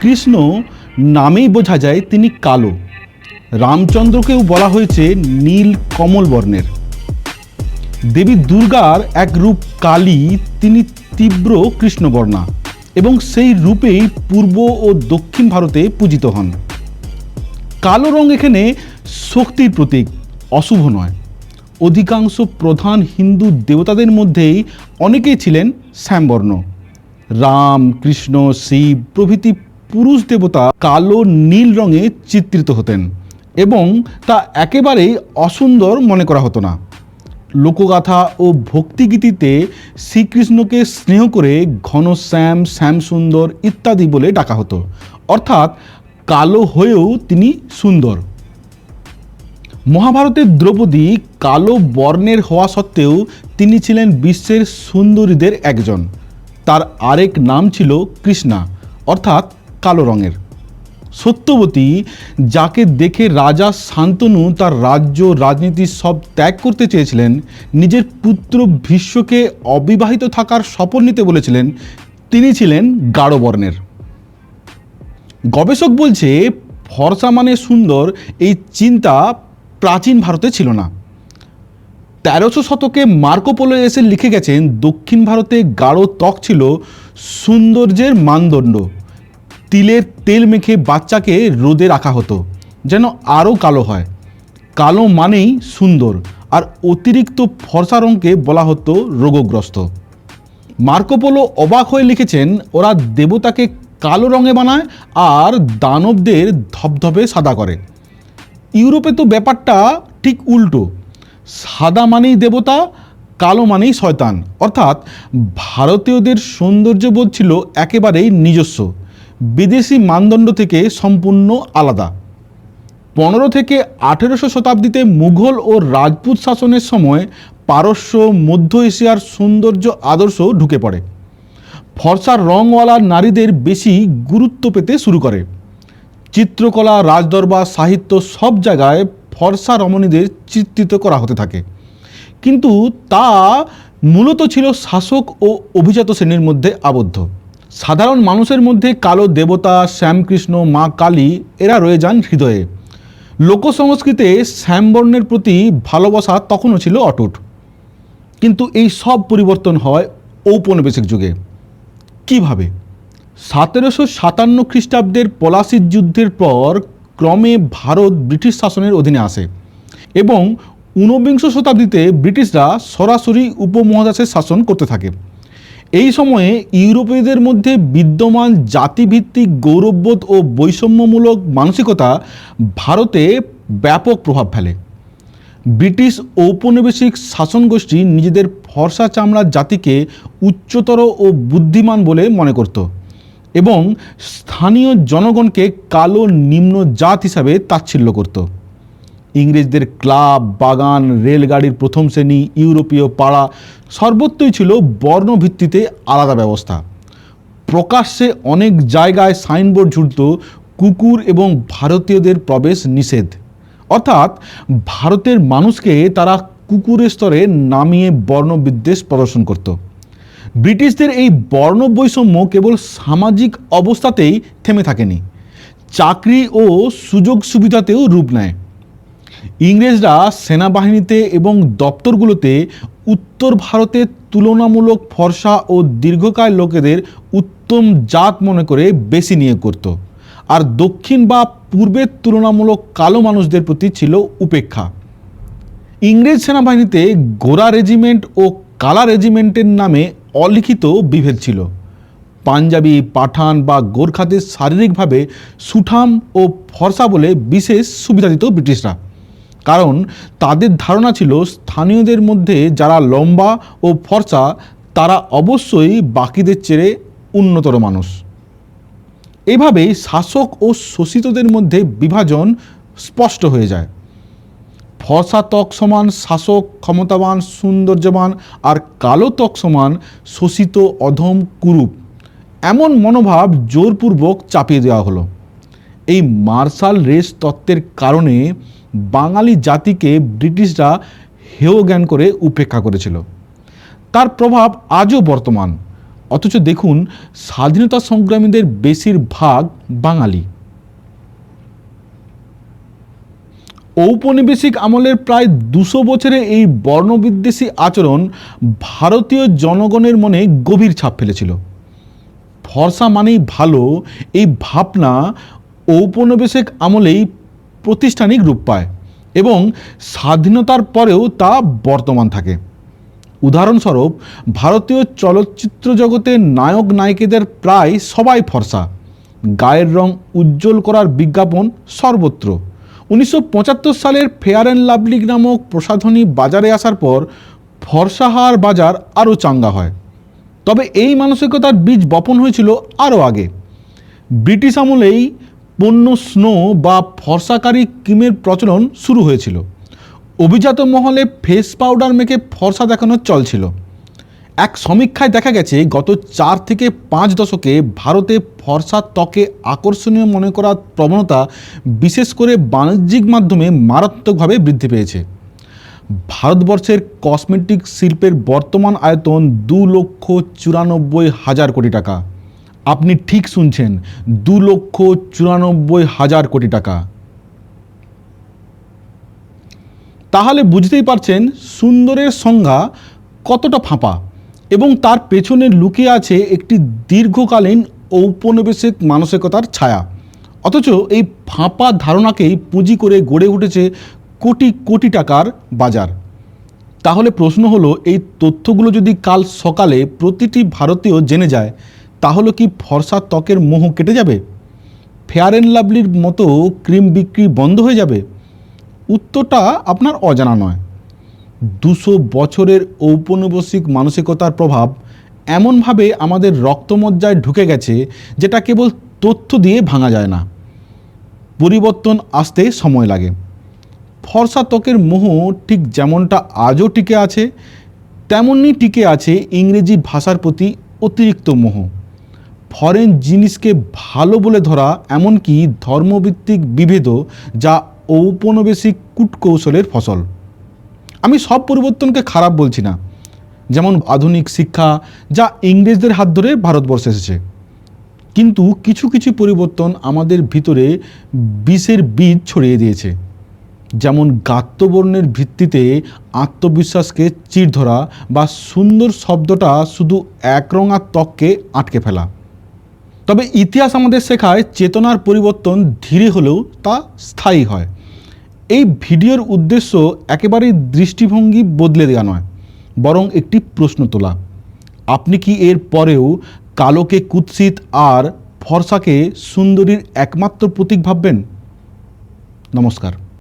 কৃষ্ণ নামেই বোঝা যায় তিনি কালো। রামচন্দ্রকেও বলা হয়েছে নীল কমল বর্ণের দেবী দুর্গার এক রূপ কালী, তিনি তীব্র কৃষ্ণবর্ণা এবং সেই রূপেই পূর্ব ও দক্ষিণ ভারতে পূজিত হন। কালো রং এখানে শক্তির প্রতীক, অশুভ নয়। অধিকাংশ প্রধান হিন্দু দেবতাদের মধ্যেই অনেকেই ছিলেন শ্যামবর্ণ। রাম, কৃষ্ণ, শিব প্রভৃতি পুরুষ দেবতা কালো, নীল রঙে চিত্রিত হতেন এবং তা একেবারেই অসুন্দর মনে করা হতো না। লোকগাথা ও ভক্তিগীতিতে শ্রীকৃষ্ণকে স্নেহ করে ঘন শ্যাম শ্যাম শ্যামসুন্দর ইত্যাদি বলে ডাকা হতো। অর্থাৎ কালো হয়েও তিনি সুন্দর। মহাভারতের দ্রৌপদী কালো বর্ণের হওয়া সত্ত্বেও তিনি ছিলেন বিশ্বের সুন্দরীদের একজন। তার আরেক নাম ছিল কৃষ্ণা। অর্থাৎ কালো রঙের। সত্যবতী, যাকে দেখে রাজা শান্তনু তার রাজ্য, রাজনীতি সব ত্যাগ করতে চেয়েছিলেন, নিজের পুত্র ভীষ্মকে অবিবাহিত থাকার শপথ নিতে বলেছিলেন, তিনি ছিলেন গাঢ় বর্ণের গবেষক বলছে, ফর্সা মানে সুন্দর এই চিন্তা প্রাচীন ভারতে ছিল না। তেরোশো শতকে মার্কোপোলো এসে লিখে গেছেন, দক্ষিণ ভারতে গাঢ় ত্বক ছিল, সৌন্দর্যের মানদণ্ড। তিলের তেল মেখে বাচ্চাকে রোদে রাখা হতো, যেন আরও কালো হয়। কালো মানেই সুন্দর, আর অতিরিক্ত ফর্সা রঙকে বলা হতো রোগগ্রস্ত। মার্কোপোলো অবাক হয়ে লিখেছেন, ওরা দেবতাকে কালো রঙে বানায় আর দানবদের ধবধবে সাদা করে। ইউরোপে তো ব্যাপারটা ঠিক উল্টো। সাদা মানেই দেবতা, কালো মানেই শয়তান। অর্থাৎ ভারতীয়দের সৌন্দর্যবোধ ছিল একেবারেই নিজস্ব। বিদেশি মানদণ্ড থেকে সম্পূর্ণ আলাদা। পনেরো থেকে আঠেরোশো শতাব্দীতে মুঘল ও রাজপুত শাসনের সময় পারস্য, মধ্য এশিয়ার সৌন্দর্য আদর্শ ঢুকে পড়ে। ফর্সা রংওয়ালা নারীদের বেশি গুরুত্ব পেতে শুরু করে। চিত্রকলা, রাজদরবার, সাহিত্য সব জায়গায় ফর্সা রমণীদের চিত্রিত করা হতে থাকে। কিন্তু তা মূলত ছিল শাসক ও অভিজাত শ্রেণির মধ্যে আবদ্ধ। সাধারণ মানুষের মধ্যে কালো দেবতা, শ্যামকৃষ্ণ, মা কালী, এরা রয়ে যান হৃদয়ে। লোকসংস্কৃতে শ্যামবর্ণের প্রতি ভালোবাসা তখনও ছিল অটুট। কিন্তু এই সব পরিবর্তন হয় ঔপনিবেশিক যুগে। কীভাবে? সতেরোশো সাতান্ন খ্রিস্টাব্দের পলাশির যুদ্ধের পর ক্রমে ভারত ব্রিটিশ শাসনের অধীনে আসে এবং ঊনবিংশ শতাব্দীতে ব্রিটিশরা সরাসরি উপমহাদেশের শাসন করতে থাকে। এই সময়ে ইউরোপীয়দের মধ্যে বিদ্যমান জাতিভিত্তিক গৌরববোধ ও বৈষম্যমূলক মানসিকতা ভারতে ব্যাপক প্রভাব ফেলে। ব্রিটিশ ঔপনিবেশিক শাসন গোষ্ঠী নিজেদের ফর্সা চামড়ার জাতিকে উচ্চতর ও বুদ্ধিমান বলে মনে করত এবং স্থানীয় জনগণকে কালো নিম্ন জাত হিসাবে তাচ্ছিল্য করত। ইংরেজদের ক্লাব, বাগান, রেলগাড়ির প্রথম শ্রেণি, ইউরোপীয় পাড়া সর্বত্রই ছিল বর্ণভিত্তিতে আলাদা ব্যবস্থা। প্রকাশ্যে অনেক জায়গায় সাইনবোর্ড ঝুলত কুকুর এবং ভারতীয়দের প্রবেশ নিষেধ। অর্থাৎ ভারতের মানুষকে তারা কুকুরের স্তরে নামিয়ে বর্ণবিদ্বেষ প্রদর্শন করত। ব্রিটিশদের এই বর্ণ বৈষম্য কেবল সামাজিক অবস্থাতেই থেমে থাকেনি। চাকরি ও সুযোগ সুবিধাতেও রূপ নেয়। ইংরেজরা সেনাবাহিনীতে এবং দপ্তরগুলোতে উত্তর ভারতের তুলনামূলক ফর্সা ও দীর্ঘকায় লোকেদের উত্তম জাত মনে করে বেশি নিয়োগ করত। আর দক্ষিণ বা পূর্বের তুলনামূলক কালো মানুষদের প্রতি ছিল উপেক্ষা। ইংরেজ সেনাবাহিনীতে গোরা রেজিমেন্ট ও কালা রেজিমেন্টের নামে অলিখিত বিভেদ ছিল। পাঞ্জাবি, পাঠান বা গোর্খাদের শারীরিকভাবে সুঠাম ও ফর্সা বলে বিশেষ সুবিধা দিত ব্রিটিশরা। কারণ তাদের ধারণা ছিল স্থানীয়দের মধ্যে যারা লম্বা ও ফর্সা, তারা অবশ্যই বাকিদের চেয়ে উন্নতর মানুষ। এভাবেই শাসক ও শোষিতদের মধ্যে বিভাজন স্পষ্ট হয়ে যায়। ফর্সা ত্বক সমান শাসক, ক্ষমতাবান, সৌন্দর্যবান আর কালো ত্বক সমান শোষিত, অধম, কুরূপ। এমন মনোভাব জোরপূর্বক চাপিয়ে দেওয়া হলো। এই মার্শাল রেস তত্ত্বের কারণে বাঙালি জাতিকে ব্রিটিশরা হেয় জ্ঞান করে উপেক্ষা করেছিল। তার প্রভাব আজও বর্তমান। অথচ দেখুন, স্বাধীনতা সংগ্রামীদের বেশিরভাগ বাঙালি। ঔপনিবেশিক আমলের প্রায় দুশো বছরে এই বর্ণবিদ্বেষী আচরণ ভারতীয় জনগণের মনে গভীর ছাপ ফেলেছিল। ফর্সা মানেই ভালো, এই ভাবনা ঔপনিবেশিক আমলেই প্রতিষ্ঠানিক রূপ পায় এবং স্বাধীনতার পরেও তা বর্তমান থাকে। উদাহরণস্বরূপ, ভারতীয় চলচ্চিত্র জগতে নায়ক নায়িকাদের প্রায় সবাই ফর্সা। গায়ের রং উজ্জ্বল করার বিজ্ঞাপন সর্বত্র। উনিশশো পঁচাত্তর সালের ফেয়ার অ্যান্ড লাভলি নামক প্রসাধনী বাজারে আসার পর ফর্সাহার বাজার আরও চাঙ্গা হয়। তবে এই মানসিকতার বীজ বপন হয়েছিল আরও আগে। ব্রিটিশ আমলেই পণ্য স্নো বা ফর্সাকারী ক্রিমের প্রচলন শুরু হয়েছিল। অভিজাত মহলে ফেস পাউডার মেখে ফর্সা দেখানোর চল ছিল। এক সমীক্ষায় দেখা গেছে, গত চার থেকে পাঁচ দশকে ভারতে ফর্সা ত্বকে আকর্ষণীয় মনে করার প্রবণতা বিশেষ করে বাণিজ্যিক মাধ্যমে মারাত্মকভাবে বৃদ্ধি পেয়েছে। ভারতবর্ষের কসমেটিক শিল্পের বর্তমান আয়তন দু লক্ষ চুরানব্বই হাজার কোটি টাকা। আপনি ঠিক শুনছেন, দু লক্ষ চুরানব্বই হাজার কোটি টাকা। তাহলে বুঝতেই পারছেন, সুন্দরের সংজ্ঞা কতটা ফাঁপা এবং তার পেছনে লুকিয়ে আছে একটি দীর্ঘকালীন ঔপনিবেশিক মানসিকতার ছায়া। অথচ এই ফাঁপা ধারণাকেই পুঁজি করে গড়ে উঠেছে কোটি কোটি টাকার বাজার। তাহলে প্রশ্ন হলো, এই তথ্যগুলো যদি কাল সকালে প্রতিটি ভারতীয় জেনে যায় তাহলে কি ফর্সা ত্বকের মোহ কেটে যাবে? ফেয়ার অ্যান্ড লাভলির মতো ক্রিম বিক্রি বন্ধ হয়ে যাবে? উত্তরটা আপনার অজানা নয়। দুশো বছরের ঔপনিবেশিক মানসিকতার প্রভাব এমনভাবে আমাদের রক্তমজ্জায় ঢুকে গেছে যেটা কেবল তথ্য দিয়ে ভাঙা যায় না। পরিবর্তন আসতে সময় লাগে। ফর্সা ত্বকের মোহ ঠিক যেমনটা আজও টিকে আছে, তেমনই টিকে আছে ইংরেজি ভাষার প্রতি অতিরিক্ত মোহ। ফরেন জিনিসকে ভালো বলে ধরা এমনকি ধর্মভিত্তিক বিভেদও যা ঔপনিবেশিক কূটকৌশলের ফসল। আমি সব পরিবর্তনকে খারাপ বলছি না। যেমন আধুনিক শিক্ষা যা ইংরেজদের হাত ধরে ভারতবর্ষে এসেছে। কিন্তু কিছু কিছু পরিবর্তন আমাদের ভিতরে বিষের বীজ ছড়িয়ে দিয়েছে। যেমন গাত্রবর্ণের ভিত্তিতে আত্মবিশ্বাসকে চির ধরা বা সুন্দর শব্দটা শুধু একরঙা ত্বককে আটকে ফেলা। তবে ইতিহাস আমাদের শেখায় চেতনার পরিবর্তন ধীরে হলেও তা স্থায়ী হয়। এই ভিডিওর উদ্দেশ্য একেবারেই দৃষ্টিভঙ্গি বদলে দেওয়া নয়, বরং একটি প্রশ্ন তোলা। আপনি কি এর পরেও কালোকে কুৎসিত আর ফর্সাকে সুন্দরীর একমাত্র প্রতীক ভাববেন? নমস্কার।